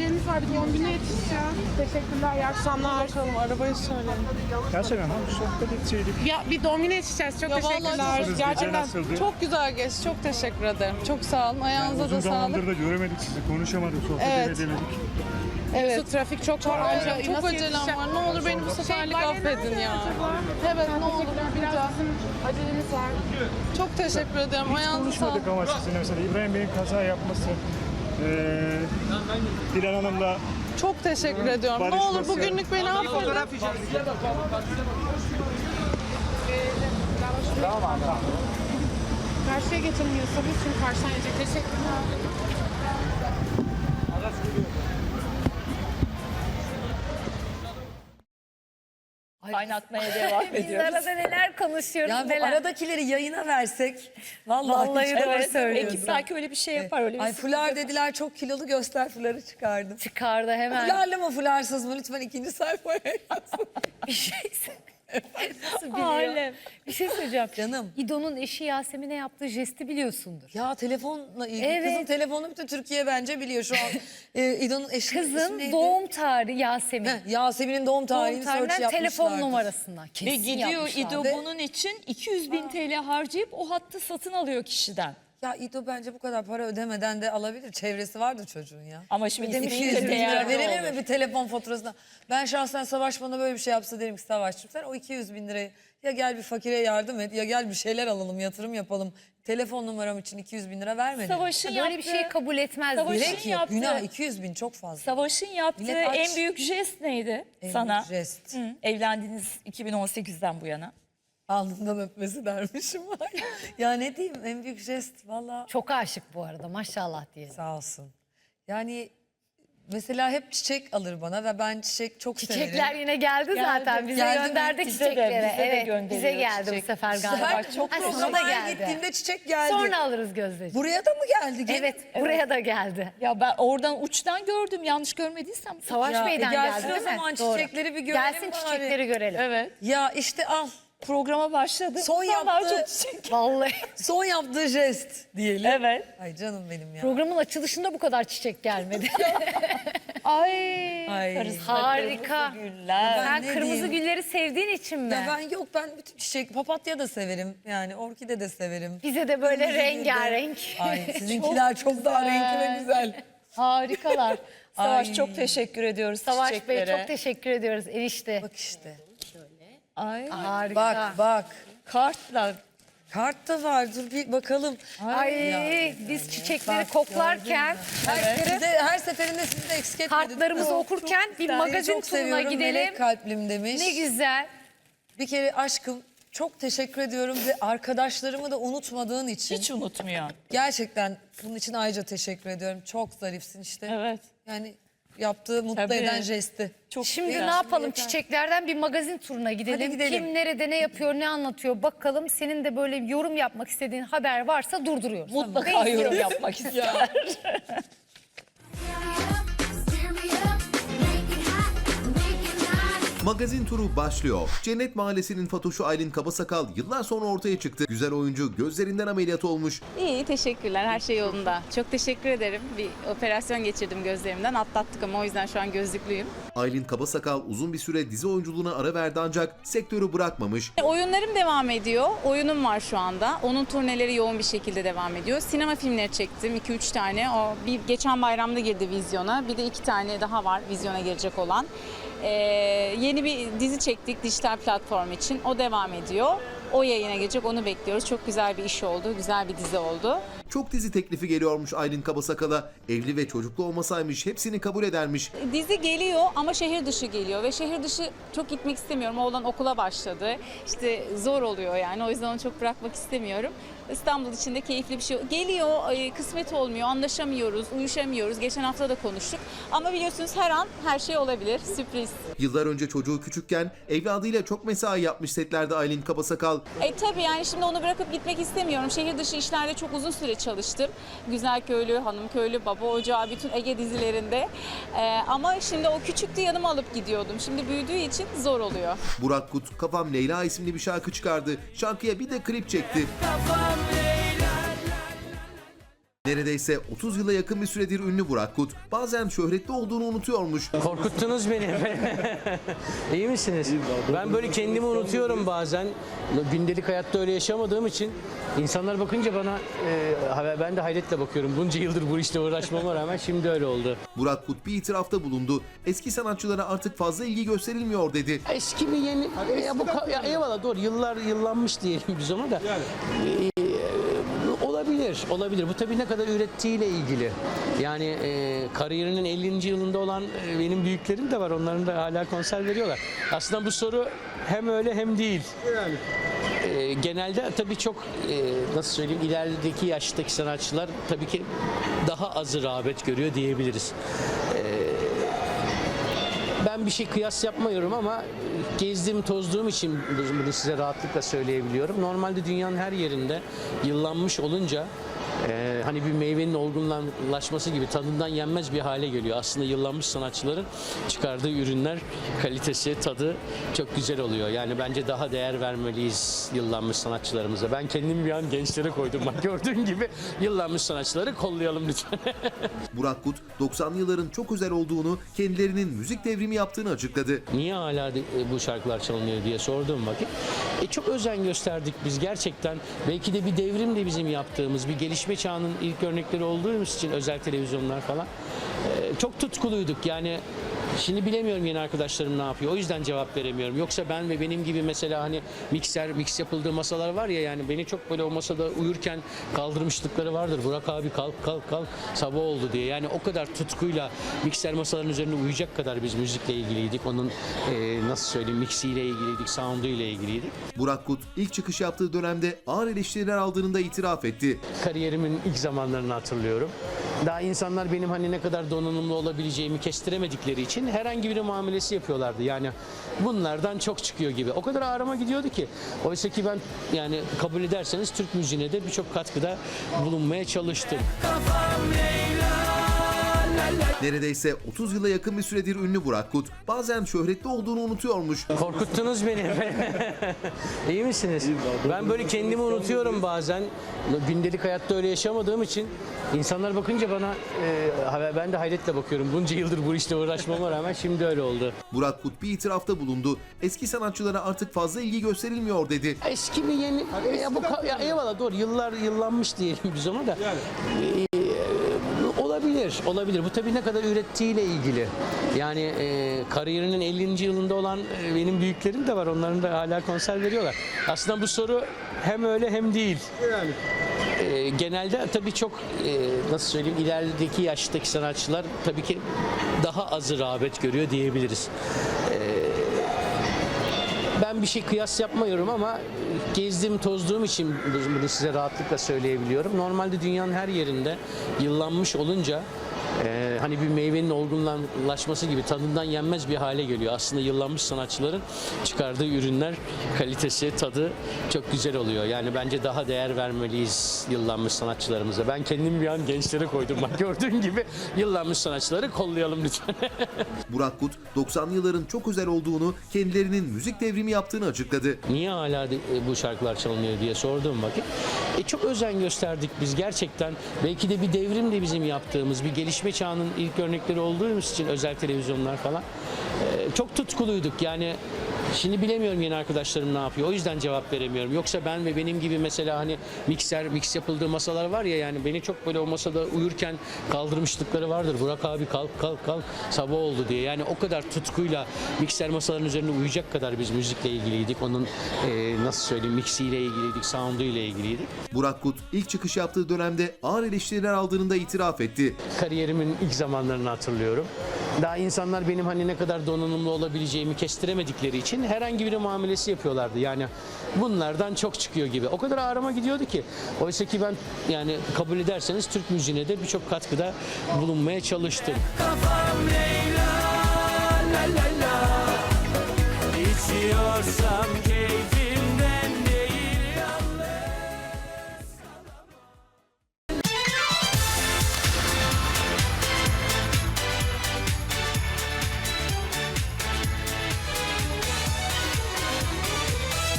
acelemiz var. Bir doğum gününe yetişeceğiz. Teşekkürler. İyi akşamlar. Bakalım arabayı söyleyin. Gerçekten ha sohbet etseydik. Ya bir doğum gününe yetişeceğiz. Çok Ya vallahi teşekkürler. çok- Gece Gerçekten. nasıldı? Çok güzel geçti. Çok teşekkür ederim. Çok sağ olun. Ayağınıza Uzun da zamandır sağlık. da göremedik sizi, konuşamadık, sohbet Evet. edemedik. Evet. Su trafik çok var. Anca Evet, çok acelem var. Ne olur beni bu seferlik Şey, affedin ya. Evet ne olur rica. Biraz bizim acelemiz var. Çok teşekkür ederim. Ayağınıza sağlık. Konuşmadık ama sizinle mesela İbrahim Bey'in kaza yapması, eee Dilan Hanım'la Çok teşekkür ediyorum. Ne Barışması. olur bugünlük beni affedin. Karşıya Yusuf. Çünkü karşıdan yiyecek. Teşekkürler. Kaynatmaya devam Biz ediyoruz. arada neler konuşuyoruz Ya bu neler. aradakileri yayına versek vallahi, Vallahi çok doğru evet, söylüyorsun. Ekip belki öyle bir şey yapar. Öyle bir Ay fular dediler çok kilolu göster fuları çıkardım. Çıkardı hemen. Fularlı mı fularsız mı lütfen ikinci sayfaya yazın. Bir şey? Alem. Bir şey söyleyeceğim. Canım. İdo'nun eşi Yasemin'e yaptığı jesti biliyorsundur. Ya telefonla ilgili Evet. kızın telefonu bütün Türkiye bence biliyor şu an. e, İdo'nun eşi Kızın neydi? doğum tarihi Yasemin. Heh, Yasemin'in doğum doğum tarihini search tarihinden yapmışlardı. telefon numarasından. Kesin Ve gidiyor yapmışlar. İdo bunun için 200 bin TL harcayıp o hattı satın alıyor kişiden. Ya İdo bence bu kadar para ödemeden de alabilir. Çevresi vardır çocuğun ya. Ama şimdi Demiş ki isteyince 100 bin lira verilir mi bir telefon faturasına? Ben şahsen Savaş bana böyle bir şey yapsa derim ki Savaş'cığım sen o 200 bin lirayı ya gel bir fakire yardım et ya gel bir şeyler alalım yatırım yapalım. Telefon numaram için 200 bin lira verme derim. Savaş'ın Böyle yaptığı, bir şeyi kabul etmez. Savaş'ın. Gerek yok yaptığı- günah 200 bin çok fazla. Savaş'ın yaptığı Millet aç. en büyük jest neydi En sana? büyük jest. Hı, evlendiniz 2018'den bu yana. Alnından öpmesi dermişim. ya ne diyeyim en büyük jest valla Çok aşık bu arada maşallah diyelim. sağ olsun. Yani mesela hep çiçek alır bana ve ben çiçek çok Çiçekler severim. yine geldi, zaten. Bize Geldi gönderdi Bize de, çiçekleri. bize de evet, gönderiyor bize geldi çiçek. bu sefer galiba. her çok Ha, programaya geldi. gittiğimde çiçek geldi. Sonra alırız Gözdeciğim. Buraya da mı geldi? Gelin. Evet, buraya da geldi. Ya ben oradan uçtan gördüm yanlış görmediysem. Savaş Ya, Bey'den e gelsin geldi o değil mi? zaman Doğru. çiçekleri bir görelim Gelsin bari. çiçekleri görelim. Evet. Ya işte al. Programa başladı. Son yaptığı- çok çiçek. Vallahi. Son yaptığı jest diyelim. Evet. Ay canım benim ya. Programın açılışında bu kadar çiçek gelmedi. Ay. Ay. Harika. Güller. Ben Sen ne kırmızı diyeyim? gülleri sevdiğin için mi? Ya ben yok ben bütün çiçek papatya da severim. Yani orkide de severim. Bize de böyle Kırmızı gül de. rengarenk. Ay sizinkiler çok, daha renkli ve güzel. Harikalar. Savaş Ay. çok teşekkür ediyoruz Savaş Bey çiçeklere. çok teşekkür ediyoruz enişte. Bak işte. Ay. Harika. Bak bak. Kartlar. Kart da var dur bir bakalım. Ay biz çiçekleri Bak, koklarken Her, size, her seferinde sizi de eksik kartlarımızı okurken bir Seni magazin çok turuna seviyorum, gidelim. Melek kalplim demiş. Ne güzel. Bir kere aşkım çok teşekkür ediyorum ve arkadaşlarımı da unutmadığın için. Hiç unutmuyor. Gerçekten bunun için ayrıca teşekkür ediyorum. Çok zarifsin işte. Evet. Yani yaptığı mutlu Tabii. eden jesti. Çok Şimdi ne yapalım çiçeklerden bir magazin turuna gidelim. Hadi gidelim. Kim nerede ne yapıyor ne anlatıyor bakalım. Senin de böyle yorum yapmak istediğin haber varsa durduruyoruz. Mutlaka yorum yapmak ister. Magazin turu başlıyor. Cennet Mahallesi'nin Fatoşu Aylin Kabasakal yıllar sonra ortaya çıktı. Güzel oyuncu gözlerinden ameliyat olmuş. İyi, teşekkürler. Her şey yolunda. Çok teşekkür ederim. Bir operasyon geçirdim gözlerimden. Atlattık ama o yüzden şu an gözlüklüyüm. Aylin Kabasakal uzun bir süre dizi oyunculuğuna ara verdi ancak sektörü bırakmamış. Oyunlarım devam ediyor. Oyunum var şu anda. Onun turneleri yoğun bir şekilde devam ediyor. Sinema filmleri çektim. 2-3 tane. O bir geçen bayramda girdi vizyona. Bir de iki tane daha var vizyona girecek olan. Ee, yeni bir dizi çektik dijital platform için. O devam ediyor. O yayına gelecek. Onu bekliyoruz. Çok güzel bir iş oldu. Güzel bir dizi oldu. Çok dizi teklifi geliyormuş Aylin Kabasakal'a. Evli ve çocuklu olmasaymış hepsini kabul edermiş. Dizi geliyor ama şehir dışı geliyor ve şehir dışı çok gitmek istemiyorum. Oğlan okula başladı. İşte zor oluyor yani o yüzden onu çok bırakmak istemiyorum. İstanbul içinde keyifli bir şey geliyor. Kısmet olmuyor, anlaşamıyoruz, uyuşamıyoruz. Geçen hafta da konuştuk. Ama biliyorsunuz her an her şey olabilir. Sürpriz. Yıllar önce çocuğu küçükken evladıyla çok mesai yapmış setlerde Aylin Kabasakal. E tabii yani şimdi onu bırakıp gitmek istemiyorum. Şehir dışı işlerde çok uzun süre çalıştım. Güzel Köylü, Hanım Köylü, Baba Ocağı, bütün Ege dizilerinde. E, ama şimdi o küçüktü yanıma alıp gidiyordum. Şimdi büyüdüğü için zor oluyor. Burak Kut Kafam Leyla isimli bir şarkı çıkardı. Şarkıya bir de klip çekti. Neredeyse 30 yıla yakın bir süredir ünlü Burak Kut bazen şöhretli olduğunu unutuyormuş. Korkuttunuz beni. İyi misiniz? Ben böyle kendimi unutuyorum bazen. Gündelik hayatta öyle yaşamadığım için insanlar bakınca bana e, ben de hayretle bakıyorum. Bunca yıldır bu işle uğraşmama rağmen şimdi öyle oldu. Burak Kut bir itirafta bulundu. Eski sanatçılara artık fazla ilgi gösterilmiyor dedi. Eski mi yeni? Ya bu ka- ya eyvallah doğru yıllar yıllanmış diyelim biz ona da. Ee, olabilir, olabilir. Bu tabii ne kadar ürettiğiyle ilgili. Yani e, kariyerinin 50. yılında olan e, benim büyüklerim de var. Onların da hala konser veriyorlar. Aslında bu soru hem öyle hem değil. E, genelde tabii çok e, nasıl söyleyeyim ilerideki yaştaki sanatçılar tabii ki daha az rağbet görüyor diyebiliriz. Ben bir şey kıyas yapmıyorum ama gezdiğim tozduğum için bunu size rahatlıkla söyleyebiliyorum. Normalde dünyanın her yerinde yıllanmış olunca e, hani bir meyvenin olgunlaşması gibi tadından yenmez bir hale geliyor. Aslında yıllanmış sanatçıların çıkardığı ürünler kalitesi, tadı çok güzel oluyor. Yani bence daha değer vermeliyiz yıllanmış sanatçılarımıza. Ben kendimi bir an gençlere koydum bak gördüğün gibi yıllanmış sanatçıları kollayalım lütfen. Burak Kut 90'lı yılların çok özel olduğunu, kendilerinin müzik devrimi yaptığını açıkladı. niye hala e, bu şarkılar çalınıyor diye sorduğum vakit e, çok özen gösterdik biz gerçekten belki de bir devrim de bizim yaptığımız bir gelişme çağının ilk örnekleri olduğumuz için özel televizyonlar falan e, çok tutkuluyduk yani Şimdi bilemiyorum yeni arkadaşlarım ne yapıyor. O yüzden cevap veremiyorum. Yoksa ben ve benim gibi mesela hani mikser, mix yapıldığı masalar var ya yani beni çok böyle o masada uyurken kaldırmışlıkları vardır. Burak abi kalk kalk kalk sabah oldu diye. Yani o kadar tutkuyla mikser masaların üzerine uyuyacak kadar biz müzikle ilgiliydik. Onun e, nasıl söyleyeyim mixiyle ilgiliydik, sound'u ile ilgiliydik. Burak Kut ilk çıkış yaptığı dönemde ağır eleştiriler aldığını da itiraf etti. kariyerimin ilk zamanlarını hatırlıyorum. Daha insanlar benim hani ne kadar donanımlı olabileceğimi kestiremedikleri için herhangi bir muamelesi yapıyorlardı. Yani bunlardan çok çıkıyor gibi. O kadar ağrıma gidiyordu ki. Oysa ki ben yani kabul ederseniz Türk müziğine de birçok katkıda bulunmaya çalıştım. Neredeyse 30 yıla yakın bir süredir ünlü Burak Kut bazen şöhretli olduğunu unutuyormuş. Korkuttunuz beni. İyi misiniz? Ben böyle kendimi unutuyorum bazen. Gündelik hayatta öyle yaşamadığım için insanlar bakınca bana e, ben de hayretle bakıyorum. Bunca yıldır bu işle uğraşmama rağmen şimdi öyle oldu. Burak Kut bir itirafta bulundu. Eski sanatçılara artık fazla ilgi gösterilmiyor dedi. Eski mi yeni? Ya bu ya eyvallah doğru yıllar yıllanmış diyelim biz ona da. Ee, olabilir, olabilir. Bu tabii ne kadar ürettiğiyle ilgili. Yani e, kariyerinin 50. yılında olan e, benim büyüklerim de var. Onların da hala konser veriyorlar. Aslında bu soru hem öyle hem değil. E, genelde tabii çok e, nasıl söyleyeyim ilerideki yaştaki sanatçılar tabii ki daha az rağbet görüyor diyebiliriz. Bir şey kıyas yapmıyorum ama gezdiğim tozduğum için bunu size rahatlıkla söyleyebiliyorum. Normalde dünyanın her yerinde yıllanmış olunca e, hani bir meyvenin olgunlaşması gibi tadından yenmez bir hale geliyor. Aslında yıllanmış sanatçıların çıkardığı ürünler kalitesi, tadı çok güzel oluyor. Yani bence daha değer vermeliyiz yıllanmış sanatçılarımıza. Ben kendimi bir an gençlere koydum bak gördüğün gibi yıllanmış sanatçıları kollayalım lütfen. Burak Kut 90'lı yılların çok özel olduğunu, kendilerinin müzik devrimi yaptığını açıkladı. niye hala de- e, bu şarkılar çalınıyor diye sorduğum vakit e, çok özen gösterdik biz gerçekten belki de bir devrim de bizim yaptığımız bir gelişme çağının ilk örnekleri olduğumuz için özel televizyonlar falan e, çok tutkuluyduk. Yani Şimdi bilemiyorum yeni arkadaşlarım ne yapıyor. O yüzden cevap veremiyorum. Yoksa ben ve benim gibi mesela hani mikser, mix yapıldığı masalar var ya yani beni çok böyle o masada uyurken kaldırmışlıkları vardır. Burak abi kalk kalk kalk sabah oldu diye. Yani o kadar tutkuyla mikser masaların üzerine uyuyacak kadar biz müzikle ilgiliydik. Onun e, nasıl söyleyeyim mixiyle ilgiliydik, sound'u ile ilgiliydik. Burak Kut ilk çıkış yaptığı dönemde ağır eleştiriler aldığını da itiraf etti. kariyerimin ilk zamanlarını hatırlıyorum. Daha insanlar benim hani ne kadar donanımlı olabileceğimi kestiremedikleri için herhangi bir muamelesi yapıyorlardı. Yani bunlardan çok çıkıyor gibi. O kadar ağrıma gidiyordu ki. Oysa ki ben yani kabul ederseniz Türk müziğine de birçok katkıda bulunmaya çalıştım. İçiyorsam